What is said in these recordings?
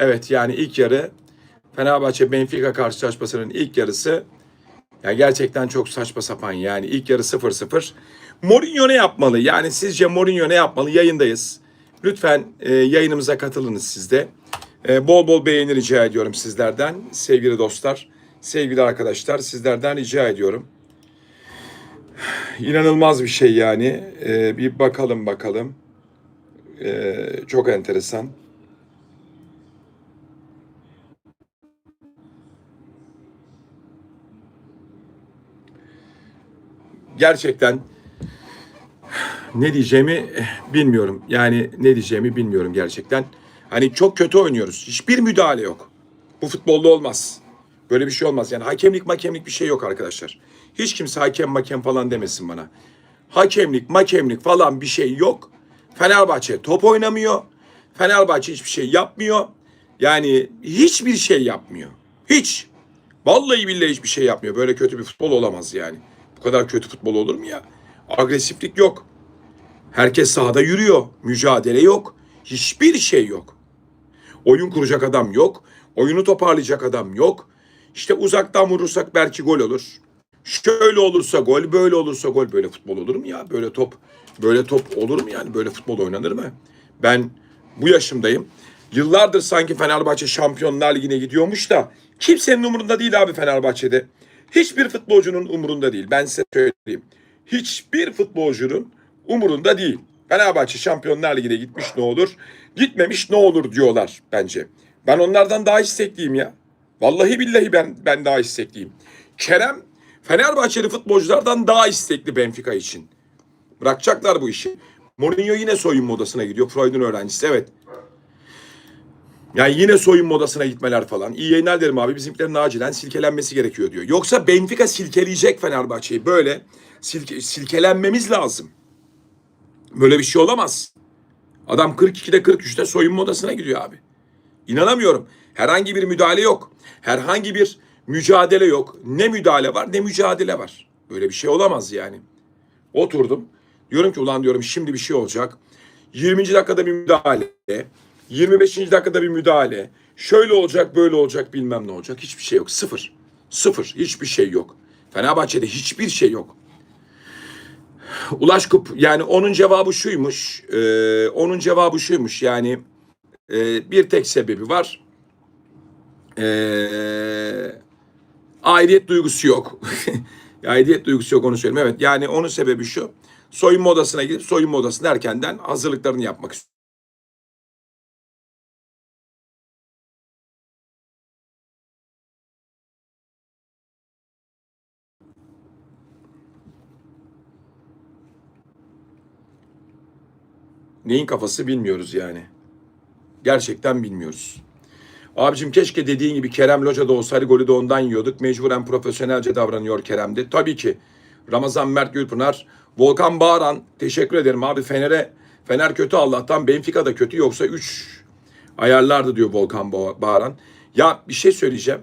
Evet yani ilk yarı Fenerbahçe Benfica karşılaşmasının ilk yarısı yani gerçekten çok saçma sapan yani ilk yarı 0-0. Mourinho ne yapmalı? Yani sizce Mourinho ne yapmalı? Yayındayız. Lütfen e, yayınımıza katılınız siz de. E, bol bol beğeni rica ediyorum sizlerden sevgili dostlar, sevgili arkadaşlar sizlerden rica ediyorum. İnanılmaz bir şey yani. E, bir bakalım bakalım. E, çok enteresan. Gerçekten ne diyeceğimi bilmiyorum. Yani ne diyeceğimi bilmiyorum gerçekten. Hani çok kötü oynuyoruz. Hiçbir müdahale yok. Bu futbolda olmaz. Böyle bir şey olmaz. Yani hakemlik makemlik bir şey yok arkadaşlar. Hiç kimse hakem makem falan demesin bana. Hakemlik makemlik falan bir şey yok. Fenerbahçe top oynamıyor. Fenerbahçe hiçbir şey yapmıyor. Yani hiçbir şey yapmıyor. Hiç. Vallahi billahi hiçbir şey yapmıyor. Böyle kötü bir futbol olamaz yani. Bu kadar kötü futbol olur mu ya? Agresiflik yok. Herkes sahada yürüyor. Mücadele yok. Hiçbir şey yok. Oyun kuracak adam yok. Oyunu toparlayacak adam yok. İşte uzaktan vurursak belki gol olur. Şöyle olursa gol, böyle olursa gol. Böyle futbol olur mu ya? Böyle top, böyle top olur mu yani? Böyle futbol oynanır mı? Ben bu yaşımdayım. Yıllardır sanki Fenerbahçe Şampiyonlar Ligi'ne gidiyormuş da kimsenin umurunda değil abi Fenerbahçe'de. Hiçbir futbolcunun umurunda değil. Ben size söyleyeyim. Hiçbir futbolcunun umurunda değil. Fenerbahçe Şampiyonlar Ligi'ne gitmiş ne olur, gitmemiş ne olur diyorlar bence. Ben onlardan daha istekliyim ya. Vallahi billahi ben ben daha istekliyim. Kerem Fenerbahçeli futbolculardan daha istekli Benfica için. Bırakacaklar bu işi. Mourinho yine soyunma odasına gidiyor. Freud'un öğrencisi evet. Yani yine soyunma odasına gitmeler falan. İyi yayınlar derim abi. Bizimkilerin acilen silkelenmesi gerekiyor diyor. Yoksa Benfica silkeleyecek Fenerbahçe'yi. Böyle silke, silkelenmemiz lazım. Böyle bir şey olamaz. Adam 42'de 43'te soyunma odasına gidiyor abi. İnanamıyorum. Herhangi bir müdahale yok. Herhangi bir mücadele yok. Ne müdahale var ne mücadele var. Böyle bir şey olamaz yani. Oturdum. Diyorum ki ulan diyorum şimdi bir şey olacak. 20. dakikada bir müdahale. 25. dakikada bir müdahale. Şöyle olacak böyle olacak bilmem ne olacak. Hiçbir şey yok. Sıfır. Sıfır. Hiçbir şey yok. Fenerbahçe'de hiçbir şey yok. Ulaş Kup yani onun cevabı şuymuş. E, onun cevabı şuymuş yani e, bir tek sebebi var. E, aidiyet duygusu yok. aidiyet duygusu yok onu söyleyeyim. Evet yani onun sebebi şu. Soyunma odasına gidip soyunma odasında erkenden hazırlıklarını yapmak istiyor. Neyin kafası bilmiyoruz yani. Gerçekten bilmiyoruz. Abicim keşke dediğin gibi Kerem Loca'da olsaydı golü de ondan yiyorduk. Mecburen profesyonelce davranıyor Kerem'de. Tabii ki. Ramazan Mert Gülpınar, Volkan Bağıran teşekkür ederim abi Fener'e. Fener kötü Allah'tan Benfica da kötü yoksa 3 ayarlardı diyor Volkan Ba- Bağıran. Ya bir şey söyleyeceğim.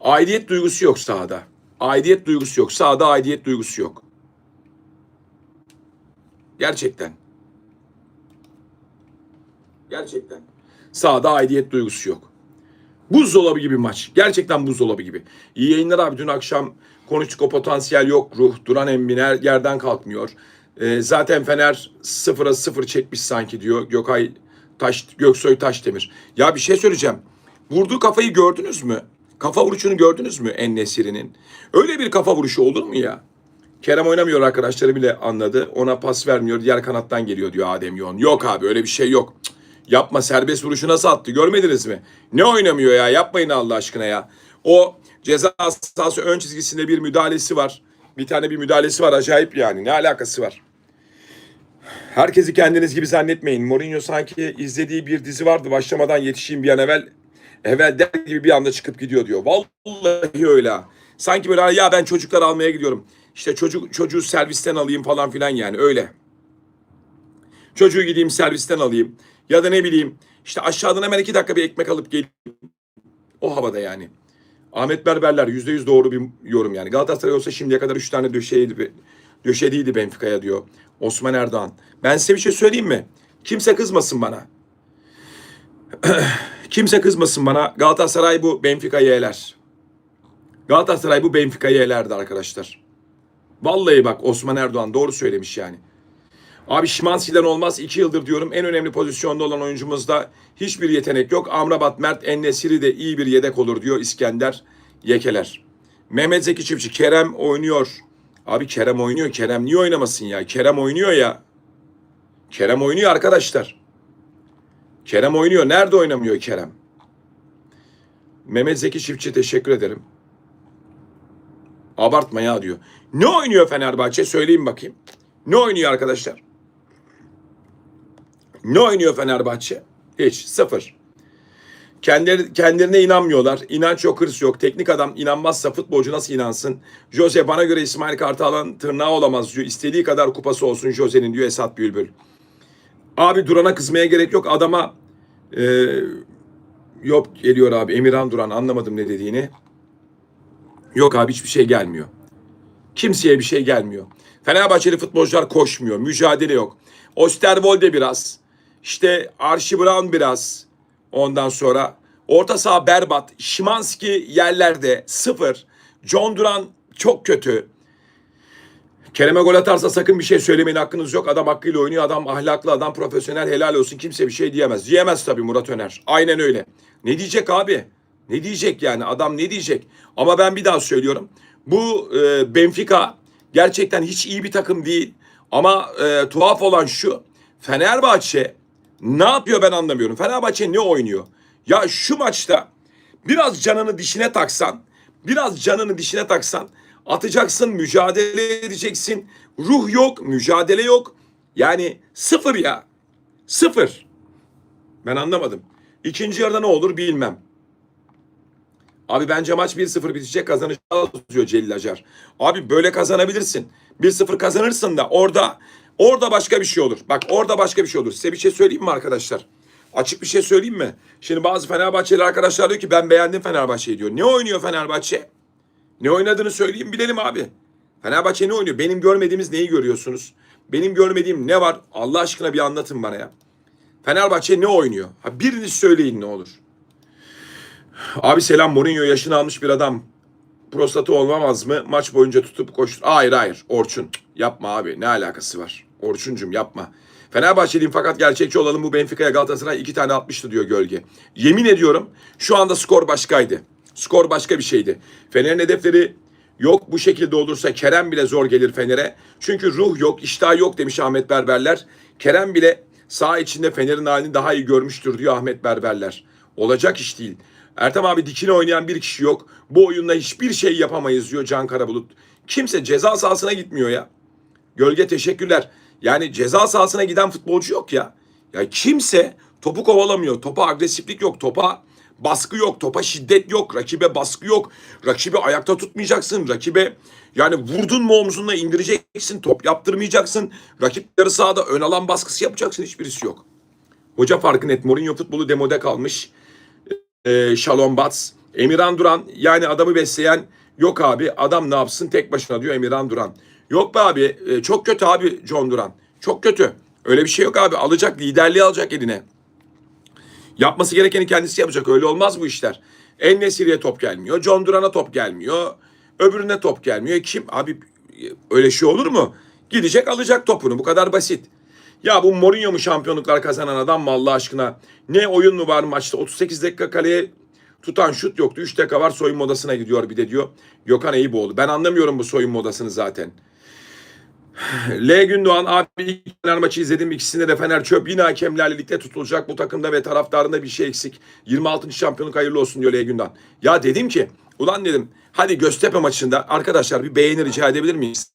Aidiyet duygusu yok sahada. Aidiyet duygusu yok. Sahada aidiyet duygusu yok. Gerçekten. Gerçekten. Sahada aidiyet duygusu yok. Buzdolabı gibi maç. Gerçekten buzdolabı gibi. İyi yayınlar abi. Dün akşam konuştuk o potansiyel yok. Ruh duran embiner yerden kalkmıyor. Ee, zaten Fener sıfıra sıfır çekmiş sanki diyor Gökay Taş, Göksoy Taşdemir. Ya bir şey söyleyeceğim. Vurduğu kafayı gördünüz mü? Kafa vuruşunu gördünüz mü En Nesiri'nin? Öyle bir kafa vuruşu olur mu ya? Kerem oynamıyor arkadaşları bile anladı. Ona pas vermiyor. Diğer kanattan geliyor diyor Adem Yoğun. Yok abi öyle bir şey yok. Yapma serbest vuruşu nasıl attı görmediniz mi? Ne oynamıyor ya yapmayın Allah aşkına ya. O ceza sahası ön çizgisinde bir müdahalesi var. Bir tane bir müdahalesi var acayip yani. Ne alakası var? Herkesi kendiniz gibi zannetmeyin. Mourinho sanki izlediği bir dizi vardı. Başlamadan yetişeyim bir an evvel. Evvel der gibi bir anda çıkıp gidiyor diyor. Vallahi öyle. Sanki böyle ya ben çocuklar almaya gidiyorum. İşte çocuk çocuğu servisten alayım falan filan yani öyle. Çocuğu gideyim servisten alayım. Ya da ne bileyim işte aşağıdan hemen iki dakika bir ekmek alıp geleyim. O havada yani. Ahmet Berberler yüzde yüz doğru bir yorum yani. Galatasaray olsa şimdiye kadar üç tane döşeydi, döşediydi Benfica'ya diyor. Osman Erdoğan. Ben size bir şey söyleyeyim mi? Kimse kızmasın bana. Kimse kızmasın bana. Galatasaray bu Benfica'yı eler. Galatasaray bu Benfica'yı elerdi arkadaşlar. Vallahi bak Osman Erdoğan doğru söylemiş yani. Abi Şimanski'den olmaz. iki yıldır diyorum en önemli pozisyonda olan oyuncumuzda hiçbir yetenek yok. Amrabat, Mert, Ennesiri de iyi bir yedek olur diyor İskender Yekeler. Mehmet Zeki Çiftçi, Kerem oynuyor. Abi Kerem oynuyor. Kerem niye oynamasın ya? Kerem oynuyor ya. Kerem oynuyor arkadaşlar. Kerem oynuyor. Nerede oynamıyor Kerem? Mehmet Zeki Çiftçi teşekkür ederim. Abartma ya diyor. Ne oynuyor Fenerbahçe? Söyleyeyim bakayım. Ne oynuyor arkadaşlar? Ne oynuyor Fenerbahçe? Hiç. Sıfır. Kendileri, kendilerine inanmıyorlar. İnanç yok, hırs yok. Teknik adam inanmazsa futbolcu nasıl inansın? Jose bana göre İsmail Kartal'ın tırnağı olamaz diyor. İstediği kadar kupası olsun Jose'nin diyor Esat Bülbül. Abi Duran'a kızmaya gerek yok. Adama e, yok geliyor abi Emirhan Duran anlamadım ne dediğini. Yok abi hiçbir şey gelmiyor. Kimseye bir şey gelmiyor. Fenerbahçeli futbolcular koşmuyor. Mücadele yok. Osterwolde biraz. İşte Archie Brown biraz. Ondan sonra orta saha berbat. Şimanski yerlerde sıfır. John Duran çok kötü. Kerem'e gol atarsa sakın bir şey söylemeyin hakkınız yok. Adam hakkıyla oynuyor. Adam ahlaklı, adam profesyonel. Helal olsun. Kimse bir şey diyemez. Diyemez tabii Murat Öner. Aynen öyle. Ne diyecek abi? Ne diyecek yani? Adam ne diyecek? Ama ben bir daha söylüyorum. Bu e, Benfica gerçekten hiç iyi bir takım değil. Ama e, tuhaf olan şu. Fenerbahçe ne yapıyor ben anlamıyorum. Fenerbahçe ne oynuyor? Ya şu maçta biraz canını dişine taksan, biraz canını dişine taksan atacaksın, mücadele edeceksin. Ruh yok, mücadele yok. Yani sıfır ya. Sıfır. Ben anlamadım. İkinci yarıda ne olur bilmem. Abi bence maç 1-0 bitecek kazanacağız diyor Celil Acar. Abi böyle kazanabilirsin. 1-0 kazanırsın da orada orada başka bir şey olur. Bak orada başka bir şey olur. Size bir şey söyleyeyim mi arkadaşlar? Açık bir şey söyleyeyim mi? Şimdi bazı Fenerbahçeli arkadaşlar diyor ki ben beğendim Fenerbahçe'yi diyor. Ne oynuyor Fenerbahçe? Ne oynadığını söyleyeyim bilelim abi. Fenerbahçe ne oynuyor? Benim görmediğimiz neyi görüyorsunuz? Benim görmediğim ne var? Allah aşkına bir anlatın bana ya. Fenerbahçe ne oynuyor? Ha biriniz söyleyin ne olur. Abi selam Mourinho yaşını almış bir adam. Prostatı olmamaz mı? Maç boyunca tutup koştur. Hayır hayır Orçun. Yapma abi ne alakası var? Orçuncum yapma. Fenerbahçeliyim fakat gerçekçi olalım bu Benfica'ya Galatasaray iki tane atmıştı diyor gölge. Yemin ediyorum şu anda skor başkaydı. Skor başka bir şeydi. Fener'in hedefleri yok bu şekilde olursa Kerem bile zor gelir Fener'e. Çünkü ruh yok, iştah yok demiş Ahmet Berberler. Kerem bile sağ içinde Fener'in halini daha iyi görmüştür diyor Ahmet Berberler. Olacak iş değil. Ertem abi dikine oynayan bir kişi yok. Bu oyunda hiçbir şey yapamayız diyor Can Karabulut. Kimse ceza sahasına gitmiyor ya. Gölge teşekkürler. Yani ceza sahasına giden futbolcu yok ya. Ya kimse topu kovalamıyor. Topa agresiflik yok. Topa baskı yok. Topa şiddet yok. Rakibe baskı yok. Rakibi ayakta tutmayacaksın. Rakibe yani vurdun mu omzunla indireceksin. Top yaptırmayacaksın. Rakip yarı sahada ön alan baskısı yapacaksın. Hiçbirisi yok. Hoca farkı net. Mourinho futbolu demode kalmış e, Şalom Bats, Emirhan Duran yani adamı besleyen yok abi adam ne yapsın tek başına diyor Emirhan Duran. Yok be abi e, çok kötü abi John Duran. Çok kötü. Öyle bir şey yok abi alacak liderliği alacak eline. Yapması gerekeni kendisi yapacak öyle olmaz bu işler. En Nesiri'ye top gelmiyor. John Duran'a top gelmiyor. Öbürüne top gelmiyor. Kim? Abi öyle şey olur mu? Gidecek alacak topunu bu kadar basit. Ya bu Mourinho mu şampiyonluklar kazanan adam mı Allah aşkına? Ne oyun mu var maçta? 38 dakika kaleye tutan şut yoktu. 3 dakika var soyunma odasına gidiyor bir de diyor. Gökhan Eyüboğlu. Ben anlamıyorum bu soyunma odasını zaten. L Gündoğan abi ilk Fener maçı izledim. İkisinde de Fener çöp. Yine hakemlerle birlikte tutulacak bu takımda ve taraftarında bir şey eksik. 26. şampiyonluk hayırlı olsun diyor L Gündoğan. Ya dedim ki ulan dedim hadi Göztepe maçında arkadaşlar bir beğeni rica edebilir miyiz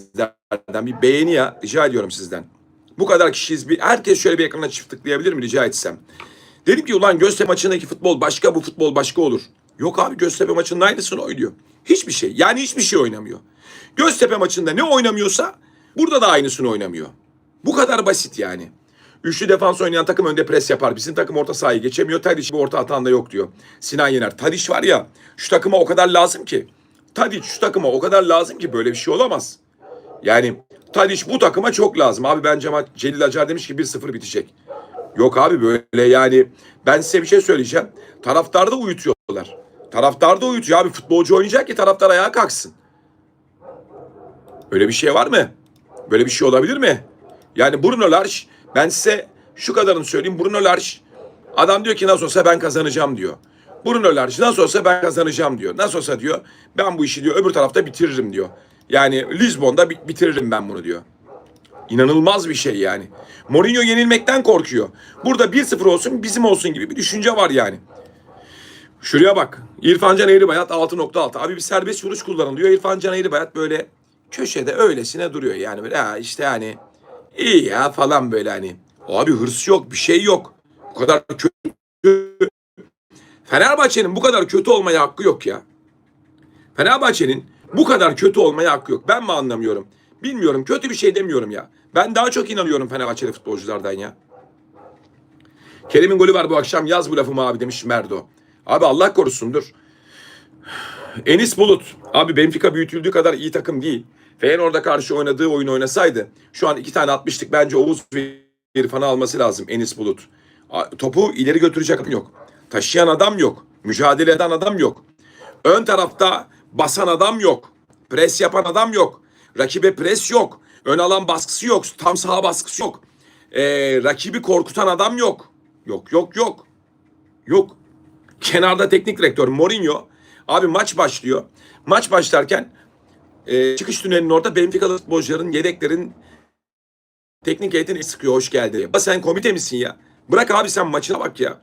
sizlerden? Bir beğeni ya rica ediyorum sizden. Bu kadar kişiyiz. Bir, herkes şöyle bir ekrana çift tıklayabilir mi rica etsem? Dedim ki ulan Göztepe maçındaki futbol başka bu futbol başka olur. Yok abi Göztepe maçının aynısını oynuyor. Hiçbir şey. Yani hiçbir şey oynamıyor. Göztepe maçında ne oynamıyorsa burada da aynısını oynamıyor. Bu kadar basit yani. Üçlü defans oynayan takım önde pres yapar. Bizim takım orta sahayı geçemiyor. Tadiç bir orta atan da yok diyor. Sinan Yener. Tadiç var ya şu takıma o kadar lazım ki. Tadiç şu takıma o kadar lazım ki böyle bir şey olamaz. Yani Tadiç bu takıma çok lazım. Abi bence Celil Acar demiş ki 1-0 bitecek. Yok abi böyle yani ben size bir şey söyleyeceğim. Taraftarda uyutuyorlar. Taraftarda uyutuyor abi futbolcu oynayacak ki taraftar ayağa kalksın. Öyle bir şey var mı? Böyle bir şey olabilir mi? Yani Bruno Lage ben size şu kadarını söyleyeyim. Bruno Lage adam diyor ki nasıl olsa ben kazanacağım diyor. Bruno Lage nasıl olsa ben kazanacağım diyor. Nasıl olsa diyor ben bu işi diyor öbür tarafta bitiririm diyor. Yani Lisbon'da bi- bitiririm ben bunu diyor. İnanılmaz bir şey yani. Mourinho yenilmekten korkuyor. Burada 1-0 olsun bizim olsun gibi bir düşünce var yani. Şuraya bak. İrfan Can Eğribayat 6.6. Abi bir serbest vuruş kullanılıyor. İrfan Can Eğribayat böyle köşede öylesine duruyor. Yani böyle ha işte yani iyi ya falan böyle hani. Abi hırs yok bir şey yok. Bu kadar kötü. Fenerbahçe'nin bu kadar kötü olmaya hakkı yok ya. Fenerbahçe'nin bu kadar kötü olmaya hakkı yok. Ben mi anlamıyorum? Bilmiyorum. Kötü bir şey demiyorum ya. Ben daha çok inanıyorum Fenerbahçeli futbolculardan ya. Kerem'in golü var bu akşam. Yaz bu lafımı abi demiş Merdo. Abi Allah korusundur. Enis Bulut. Abi Benfica büyütüldüğü kadar iyi takım değil. Feyenoord'a karşı oynadığı oyun oynasaydı şu an iki tane atmıştık. Bence Oğuz İrfan'ı alması lazım Enis Bulut. Topu ileri götürecek adam yok. Taşıyan adam yok. Mücadele eden adam yok. Ön tarafta basan adam yok. Pres yapan adam yok. Rakibe pres yok. Ön alan baskısı yok. Tam saha baskısı yok. Ee, rakibi korkutan adam yok. Yok yok yok. Yok. Kenarda teknik direktör Mourinho. Abi maç başlıyor. Maç başlarken e, çıkış tünelinin orada Benfica'lı futbolcuların, yedeklerin teknik heyetini sıkıyor hoş geldin. diye. Sen komite misin ya? Bırak abi sen maçına bak ya.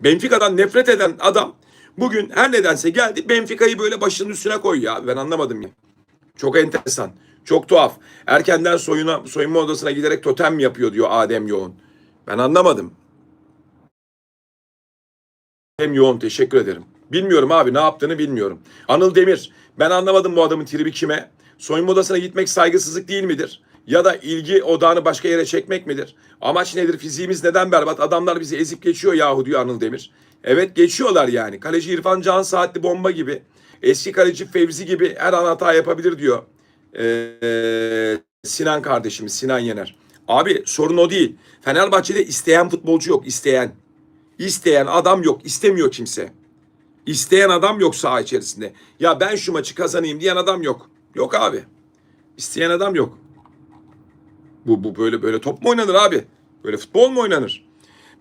Benfica'dan nefret eden adam bugün her nedense geldi Benfica'yı böyle başının üstüne koy ya. Ben anlamadım ya. Çok enteresan. Çok tuhaf. Erkenden soyuna, soyunma odasına giderek totem yapıyor diyor Adem Yoğun. Ben anlamadım. Hem yoğun teşekkür ederim. Bilmiyorum abi ne yaptığını bilmiyorum. Anıl Demir ben anlamadım bu adamın tribi kime? Soyunma odasına gitmek saygısızlık değil midir? Ya da ilgi odağını başka yere çekmek midir? Amaç nedir? Fiziğimiz neden berbat? Adamlar bizi ezip geçiyor yahu diyor Anıl Demir. Evet geçiyorlar yani. Kaleci İrfan Can Saatli bomba gibi. Eski kaleci Fevzi gibi her an hata yapabilir diyor. Ee, Sinan kardeşimiz Sinan Yener. Abi sorun o değil. Fenerbahçe'de isteyen futbolcu yok. isteyen. İsteyen adam yok. istemiyor kimse. İsteyen adam yok saha içerisinde. Ya ben şu maçı kazanayım diyen adam yok. Yok abi. İsteyen adam yok. Bu, bu böyle böyle top mu oynanır abi? Böyle futbol mu oynanır?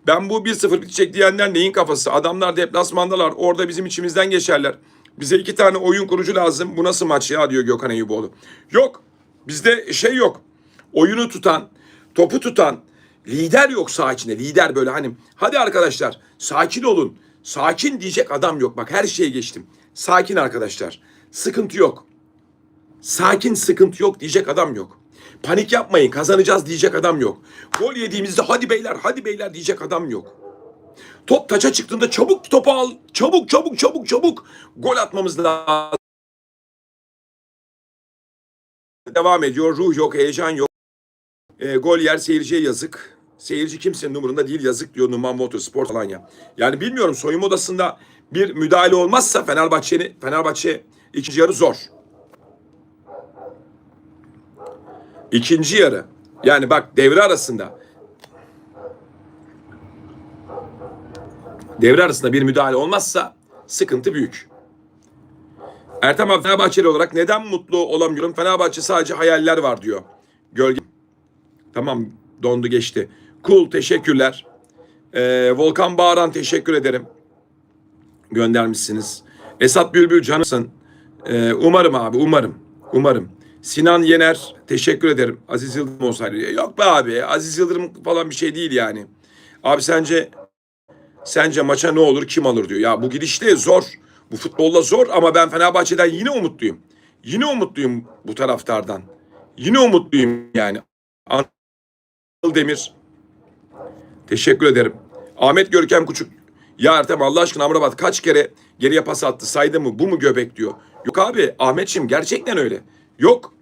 Ben bu 1-0 bitecek diyenler neyin kafası? Adamlar deplasmandalar. Orada bizim içimizden geçerler. Bize iki tane oyun kurucu lazım. Bu nasıl maç ya diyor Gökhan Eyüboğlu. Yok. Bizde şey yok. Oyunu tutan, topu tutan, lider yok saha içinde. Lider böyle hani hadi arkadaşlar sakin olun. Sakin diyecek adam yok. Bak her şeye geçtim. Sakin arkadaşlar. Sıkıntı yok. Sakin sıkıntı yok diyecek adam yok. Panik yapmayın kazanacağız diyecek adam yok. Gol yediğimizde hadi beyler hadi beyler diyecek adam yok. Top taça çıktığında çabuk topu al. Çabuk çabuk çabuk çabuk. Gol atmamız lazım. Devam ediyor. Ruh yok, heyecan yok. E, gol yer seyirciye yazık. Seyirci kimsenin umurunda değil yazık diyor Numan Motorsport falan ya. Yani bilmiyorum soyunma odasında bir müdahale olmazsa Fenerbahçe'nin Fenerbahçe ikinci yarı zor. İkinci yarı. Yani bak devre arasında devre arasında bir müdahale olmazsa sıkıntı büyük. Ertem abi Fenerbahçeli olarak neden mutlu olamıyorum? Fenerbahçe sadece hayaller var diyor. Gölge. Tamam dondu geçti. Cool teşekkürler. Ee, Volkan Bağıran teşekkür ederim. Göndermişsiniz. Esat Bülbül canısın. Ee, umarım abi umarım. Umarım. Sinan Yener teşekkür ederim. Aziz Yıldırım olsaydı. Yok be abi Aziz Yıldırım falan bir şey değil yani. Abi sence sence maça ne olur kim alır diyor. Ya bu gidişte zor. Bu futbolla zor ama ben Fenerbahçe'den yine umutluyum. Yine umutluyum bu taraftardan. Yine umutluyum yani. Anıl Demir. Teşekkür ederim. Ahmet Görkem Küçük. Ya Ertem Allah aşkına Amrabat kaç kere geriye pas attı saydı mı bu mu göbek diyor. Yok abi Ahmetçim gerçekten öyle. Yok.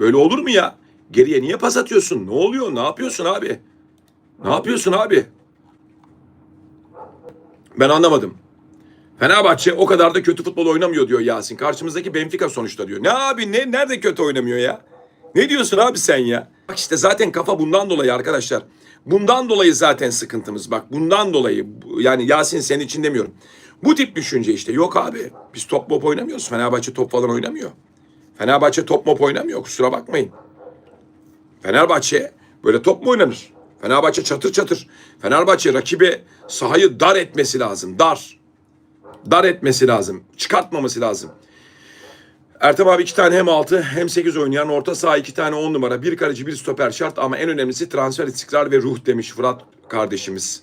Böyle olur mu ya? Geriye niye pas atıyorsun? Ne oluyor? Ne yapıyorsun abi? Ne yapıyorsun abi? Ben anlamadım. Fenerbahçe o kadar da kötü futbol oynamıyor diyor Yasin. Karşımızdaki Benfica sonuçta diyor. Ne abi ne nerede kötü oynamıyor ya? Ne diyorsun abi sen ya? Bak işte zaten kafa bundan dolayı arkadaşlar. Bundan dolayı zaten sıkıntımız. Bak bundan dolayı yani Yasin senin için demiyorum. Bu tip düşünce işte. Yok abi biz top mop oynamıyoruz. Fenerbahçe top falan oynamıyor. Fenerbahçe top mop oynamıyor. Kusura bakmayın. Fenerbahçe böyle top mu oynanır? Fenerbahçe çatır çatır. Fenerbahçe rakibe sahayı dar etmesi lazım. Dar. Dar etmesi lazım. Çıkartmaması lazım. Ertem abi iki tane hem 6 hem 8 oynayan orta saha iki tane 10 numara. Bir kaleci bir stoper şart ama en önemlisi transfer istikrar ve ruh demiş Fırat kardeşimiz.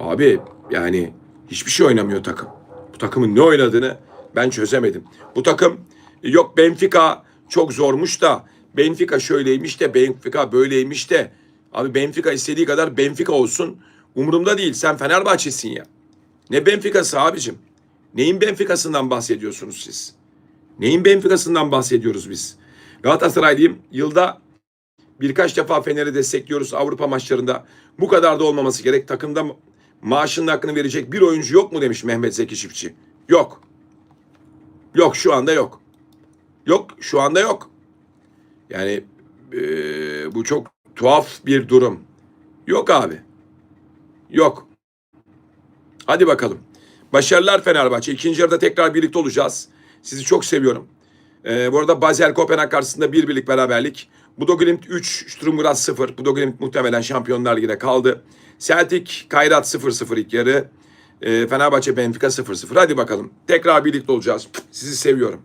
Abi yani hiçbir şey oynamıyor takım. Bu takımın ne oynadığını ben çözemedim. Bu takım yok Benfica çok zormuş da Benfica şöyleymiş de Benfica böyleymiş de abi Benfica istediği kadar Benfica olsun. Umurumda değil. Sen Fenerbahçesin ya. Ne Benfica'sı abicim? Neyin Benfica'sından bahsediyorsunuz siz? Neyin Benfica'sından bahsediyoruz biz? Galatasaraylıyım. Yılda birkaç defa Fener'i destekliyoruz Avrupa maçlarında. Bu kadar da olmaması gerek. Takımda ma- maaşının hakkını verecek bir oyuncu yok mu demiş Mehmet Zeki Çiftçi. Yok. Yok şu anda yok. Yok şu anda yok. Yani eee, bu çok tuhaf bir durum. Yok abi. Yok. Hadi bakalım. Başarılar Fenerbahçe. İkinci yarıda tekrar birlikte olacağız. Sizi çok seviyorum. Ee, bu arada Basel Kopenhag karşısında bir birlik beraberlik. Budo Glimt 3, Sturm Graz 0. Budo Glimt muhtemelen Şampiyonlar Ligi'ne kaldı. Celtic, Kayrat 0-0 ilk yarı. Ee, Fenerbahçe Benfica 0-0. Hadi bakalım. Tekrar birlikte olacağız. Sizi seviyorum.